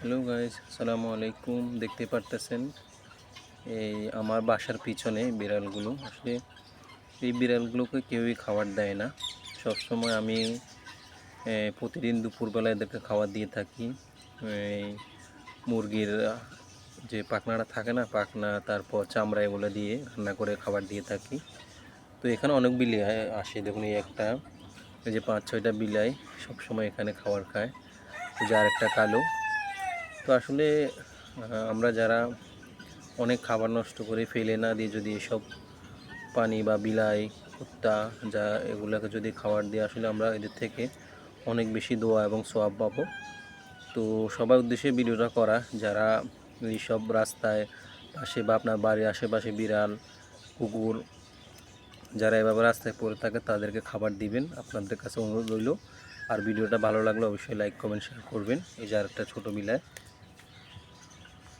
Hello guys আসসালামু আলাইকুম। দেখতে পারতেছেন এই আমার বাসার পিছনে বিড়ালগুলো। আসলে এই বিড়ালগুলোকে কেউই খাবার দেয় না। সবসময় আমি প্রতিদিন দুপুরবেলা এদেরকে খাবার দিয়ে থাকি। এই মুরগির যে পাখনাটা থাকে না, পাখনা, তারপর চামড়া এগুলো দিয়ে রান্না করে খাবার দিয়ে থাকি। তো এখানে অনেক বিলি আসে। দেখুন এই একটা, এই যে পাঁচ ছয়টা বিলাই সবসময় এখানে খাবার খায়। যে আরেকটা কালো তো আসলে আমরা যারা অনেক খাবার নষ্ট করে ফেলে না দিয়ে যদি এসব পানি বা বিলাই কুত্তা যা এগুলোকে যদি খাবার দিয়ে আসলে আমরা এদের থেকে অনেক বেশি দোয়া এবং সোয়াব পাবো। তো সবার উদ্দেশ্যে ভিডিওটা করা, যারা এইসব রাস্তায় পাশে বা আপনার বাড়ির আশেপাশে বিড়াল, কুকুর, যারা এভাবে রাস্তায় পড়ে থাকে, তাদেরকে খাবার দিবেন। আপনাদের কাছে অনুরোধ রইল। আর ভিডিওটা ভালো লাগলে অবশ্যই লাইক কমেন্ট শেয়ার করবেন। এই যার একটা ছোটো বিলায়